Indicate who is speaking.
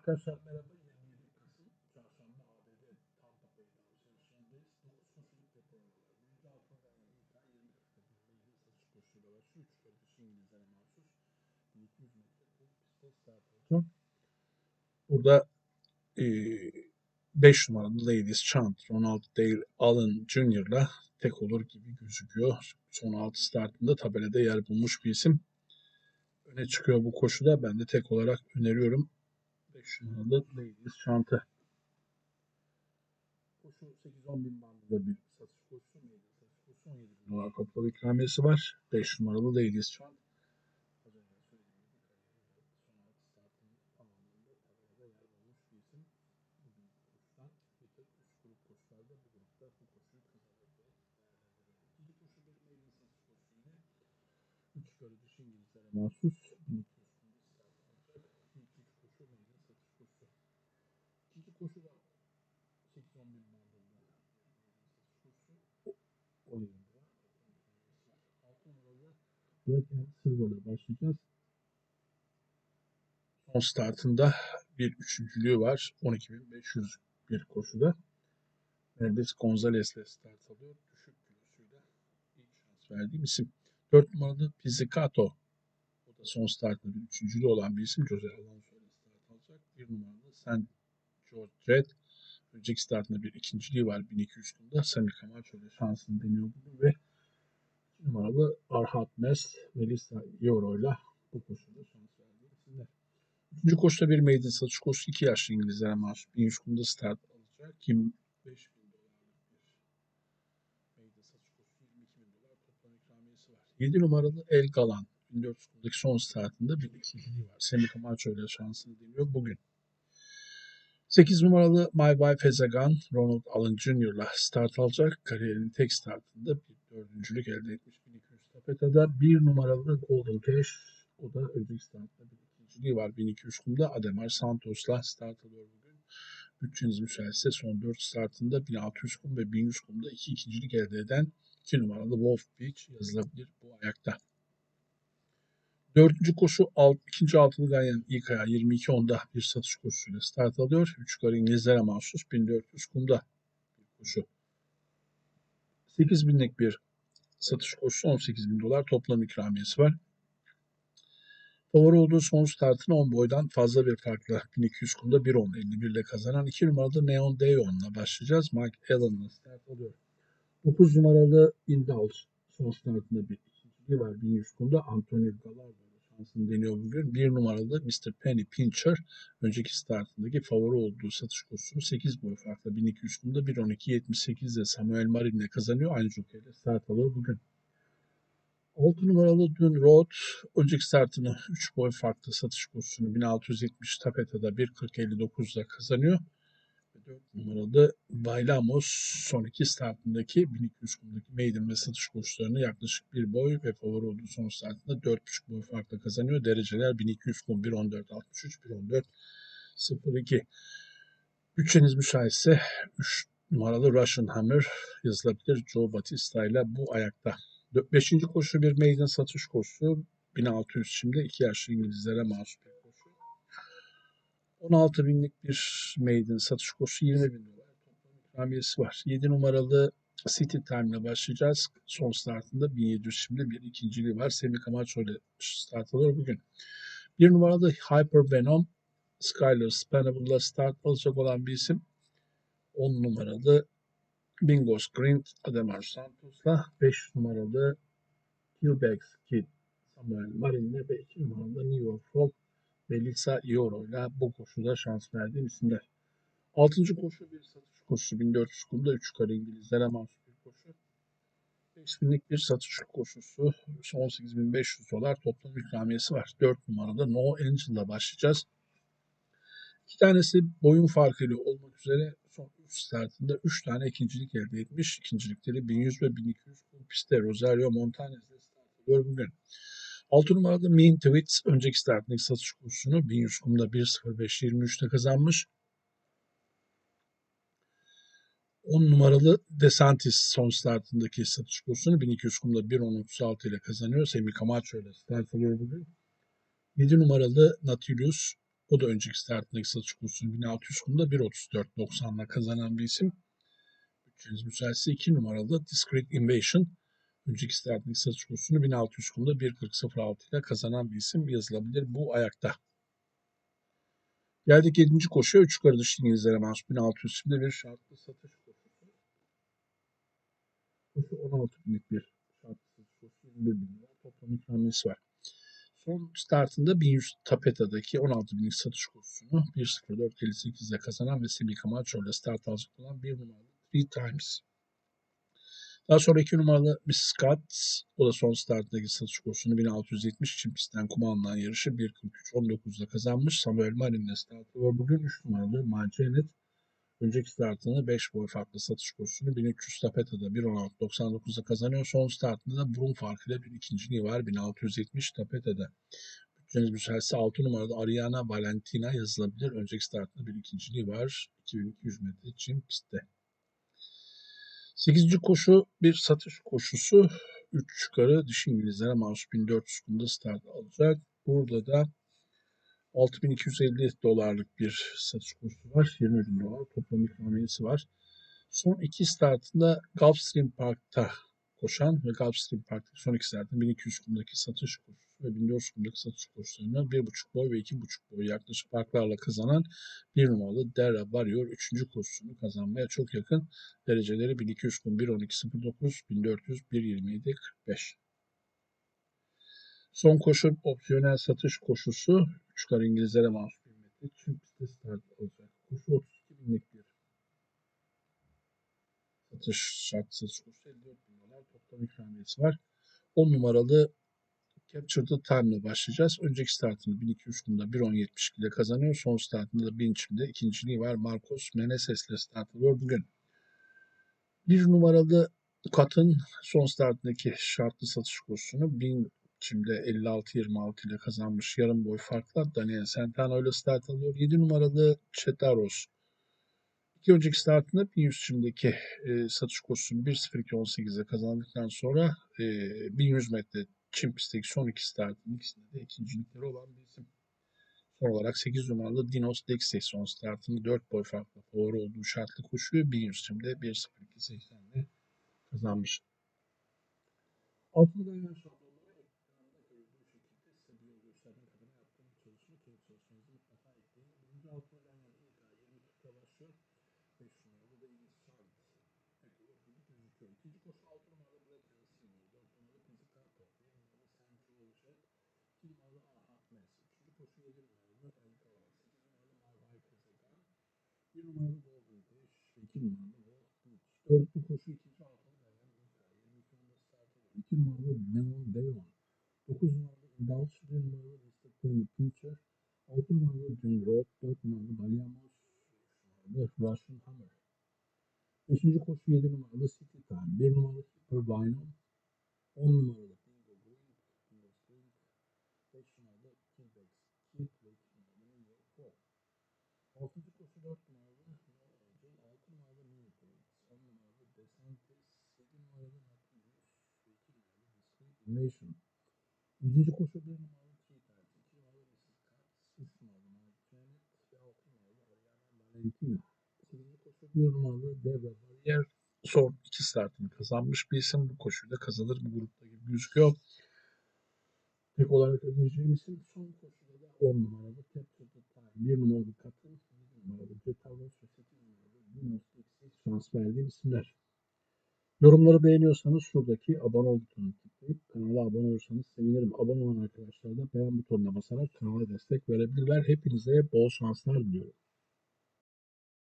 Speaker 1: Arkadaşlar merhaba. 27 Kasım Çarşamba ABD Tampa Bay'dan çalışandayız. 9 Kasım'lık raporlar. Birinci altın değerli İlkan 20 Kasım'da milli satış koşusuyla başlıyor. 3 kardeşi İngilizlere mahsus 1200 metre kum pistte start alacak. Burada 5 numaralı Ladies Chant Ronald Dale Allen Jr.'la tek olur gibi gözüküyor. Son 6 startında tabelada yer bulmuş bir isim öne çıkıyor bu koşuda. Ben de tek olarak öneriyorum. 5 numaralı Ladies Şantı. Koşu 8-10 bin bandında bir satış koşusu. Meydan satış koşusu 17 bin dolar toplam ikramiyesi var. 5 numaralı Ladies Şant. Az önce söylediğim gibi kariyerinde son 6 startın tamamında tabelada yer bulmuş bir isim. Bugün koşudan bir tek 3 grup koşularda bu grupta bu koşuyu kazanır ve değerlendirelim. İkinci koşu bir meydan satış koşusu yine 3 yukarı dışı İngilizlere mahsus 1200 kumda start alacak. İlk üç koşu meydan satış koşusu. İkinci koşu da 8-10 bin bandında. 17 lira. 6 numaralı Black and Silver'la başlayacağız. Son startında bir üçüncülüğü var. 12.500 bir koşuda. Mendes Gonzalez'le start alıyor. Düşük kilosuyla ilk şans verdiğim isim. 4 numaralı Pizzicato. O da son startında bir üçüncülü olan bir isim. Jose Alonso ile start alacak. 1 numaralı San George Red. Önceki startında bir ikinciliği var 1200 kumda. Sami Camacho ile şansını deniyor bugün ve 2 numaralı Arhat Mes Melissa Euro ile bu koşuda şans verdiği. Üçüncü koşuda bir meydan satış koşusu 2 yaşlı İngilizlere mahsus 1100 kumda start alacak. 25 bin dolarlık bir meydan satış koşusu 22 bin dolar toplam ikramiyesi var. 7 numaralı El Galan 1400 kumdaki son startında bir ikinciliği var. Semi Camacho ile şansını deniyor bugün. 8 numaralı My a Gun Ronald Allen Jr. ile start alacak. Kariyerinin tek startında bir dördüncülük elde etmiş 1200 tapeta'da. 1 numaralı Golden Cash o da önceki startta bir ikinciliği var 1200 kumda. Ademar Santos'la start alıyor bugün. Bütçeniz müsaitse son 4 startında 1600 kum ve 1100 kumda iki ikincilik elde eden 2 numaralı Wolf Beach yazılabilir bu ayakta. Dördüncü koşu alt, ikinci altılı ganyan ilk ayağı 22.10'da bir satış koşusuyla start alıyor. Üç yukarı İngilizlere mahsus 1400 kumda bir koşu. 8 binlik bir satış koşusu 18 bin dolar toplam ikramiyesi var. Favori olduğu son startını 10 boydan fazla bir farkla 1200 kumda 1.10 51 ile kazanan 2 numaralı Neon Dayon'la başlayacağız. Mike Allen'la start alıyor. 9 numaralı Indulge son startında bir ikinciliği var 1100 kumda. Antonio Gallardo şansını deniyor bugün. 1 numaralı Mr. Penny Pincher önceki startındaki favori olduğu satış kursunu 8 boy farkla 1200 kumda 1.12.78'de Samuel Marin'le kazanıyor. Aynı jokeyle start alıyor bugün. 6 numaralı Dün Road önceki startını 3 boy farklı satış kursunu 1670 tapeta'da 1.40.59'da kazanıyor. 4 numaralı Bailamos son iki startındaki 1200 kumdaki maiden ve satış koşularını yaklaşık bir boy ve favori olduğu son startında 4.5 boy farkla kazanıyor. Dereceler 1200 kum 1.14.63, 1.14.02. Bütçeniz müsaitse 3 numaralı Russian Hammer yazılabilir Joe Batista ile bu ayakta. 5. koşu bir maiden satış koşusu. 1600 şimdi 2 yaşlı İngilizlere koşu. 16 binlik bir maiden satış koşusu 20 bin dolar toplam ikramiyesi var. 7 numaralı City Time ile başlayacağız. Son startında 1700 şimdi bir ikinciliği var. Semi Camacho ile start alıyor bugün. 1 numaralı Hyper Venom Skyler Spanable ile start alacak olan bir isim. 10 numaralı Bingos Green Ademar Santos'la 5 numaralı Killbags Kid Samuel Marin'le ve 2 numaralı New York Folk Melissa Ioro ile bu koşuda şans verdiğim isimler. 6. koşu bir satış koşusu 1400 kumda 3 yukarı İngilizlere mahsus bir koşu. 5000'lik bir satış koşusu 18.500 dolar toplam ikramiyesi var. 4 numaralı No Angel'la başlayacağız. İki tanesi boyun farkıyla olmak üzere son 3 startında 3 tane ikincilik elde etmiş. İkincilikleri 1100 ve 1200 kum pistte Rosario Montanez'de start alıyor bugün. 6 numaralı Mean Tweets önceki startındaki satış kursunu 1100 kumda 1.05.23'te kazanmış. 10 numaralı Desantis son startındaki satış kursunu 1200 kumda 1.10.36 ile kazanıyor. Semi Camacho ile start alıyor bugün. 7 numaralı Nautilus O da önceki startındaki satış kursunu 1600 kumda 1.34.90'la kazanan bir isim. Bütçeniz müsaitse 2 numaralı Discreet Invasion. Önceki startındaki satış kursunu 1600 kumda 1.40.06 ile kazanan bir isim yazılabilir bu ayakta. Geldik 7. koşuya 3 yukarı dış İngilizlere mahsus 1600 şimdi bir şartlı satış koşusu. Koşu 16 binlik bir şartlı satış koşusu 21 bin lira toplam ikramiyesi var. Son startında 1100 Tapeta'daki 16 binlik satış kursunu 1.04.58 ile kazanan ve Semih Camacho ile start alacak olan bir numaralı 3 Times. Daha sonra 2 numaralı Miss Scott, o da son starttaki satış kursunu 1670 için pistten kuma alınan yarışı 1.43.19'da kazanmış. Samuel Marin'le start alıyor. Bugün 3 numaralı Mancenet, önceki startını 5 boy farklı satış kursunu 1300 Tapeta'da 1.16.99'da kazanıyor. Son startında da burun farkıyla bir ikinciliği var 1670 Tapeta'da. Bütçeniz müsaitse 6 numaralı Ariana Valentina yazılabilir. Önceki startında bir ikinciliği var. 2200 metre için pistte. 8. koşu bir satış koşusu. 3 yukarı dişi İngilizlere mahsus 1400 kumda start alacak. Burada da 6250 dolarlık bir satış kursu var. 20 bin dolar toplam ikramiyesi var. Son iki startında Gulfstream Park'ta koşan ve Gulfstream Park'taki son iki startın 1200 kumdaki satış kursu ve 1400 kumdaki satış kurslarını 1,5 boy ve 2,5 boy yaklaşık farklarla kazanan bir numaralı Dera Warrior 3. kursunu kazanmaya çok yakın. Dereceleri 1200 kum 1.12.09, 1400 1.27 45. Son koşu opsiyonel satış koşusu. Çıkar İngilizlere mahsus bir metre. Tüm pistte start alacak. Koşu 32 binlik bir satış şart satış koşusu 54 bin dolar toplam ikramiyesi var. 10 numaralı Capture the Time'la başlayacağız. Önceki startını 1200 kumda 1.10.72 ile kazanıyor. Son startında da 1000 içinde ikinciliği var. Marcos Meneses ile start alıyor bugün. Bir numaralı Kat'ın son startındaki şartlı satış kursunu 1000 Şimdi 56-26 ile kazanmış yarım boy farkla Daniel Santana ile start alıyor. 7 numaralı Chetaros. İki önceki startında 1100 şimdiki e, satış kursunu 1.02.18'e kazandıktan sonra e, 1100 metre pistteki son iki startın ikisinde de ikincilikleri olan bir isim. Son olarak 8 numaralı Dinos Dexter son startını 4 boy farklı favori olduğu şartlı koşuyu 1100 çimde 1.02.80'de kazanmış. Altını da hemen sonra altına gelen ilk 20 Türk'e başlıyor. 5 numaralı da İngiliz Sabit. Ekolur gibi gözüküyor. İkinci koşu 6 numaralı Black Senior. 4 numaralı Physical Top. 1 numaralı Sancho olacak. 2 numaralı Ahat Mes. Üçüncü koşu 7 numaralı Elka var. 8 numaralı Marvay Kazagan. 1 numaralı Golden Fish. 2 numaralı Wolf Beach. Dörtlü koşu ikinci altına ilk 22 numaralı start alıyor. 2 numaralı Neon Dayon. 9 numaralı Indulge. 1 numaralı Mr. Penny Peacher. 6 numaralı John Road, 4 numaralı Balyamos, 3 numaralı Russian Hammer. 5. koşu 7 numaralı City Time, 1 numaralı Super Vinyl, 10 numaralı Bingo Green, Bingo Spring, 5 numaralı Kidbex Kid ve 2 numaralı New York Four. 6. koşu 4 numaralı No Angel, 6 numaralı New Green, 10 numaralı Desantis, 7 numaralı Nautilus ve 2 numaralı Invasion. 7. koşu 1 numaralı Valentina. 8. koşu 1 numaralı Debra Barrier son iki startını kazanmış bir isim. Bu koşuyu da kazanır bu grupta gibi gözüküyor. Tek olarak önereceğim isim son koşuda da 10 numaralı Capture the Time. 1 numaralı Katın, 1 numaralı Jetavos ve 8 numaralı Dinos Dixie şans verdiğim isimler. Yorumları beğeniyorsanız şuradaki abone ol butonuna tıklayıp kanala abone olursanız sevinirim. Abone olan arkadaşlar da beğen butonuna basarak kanala destek verebilirler. Hepinize bol şanslar diliyorum.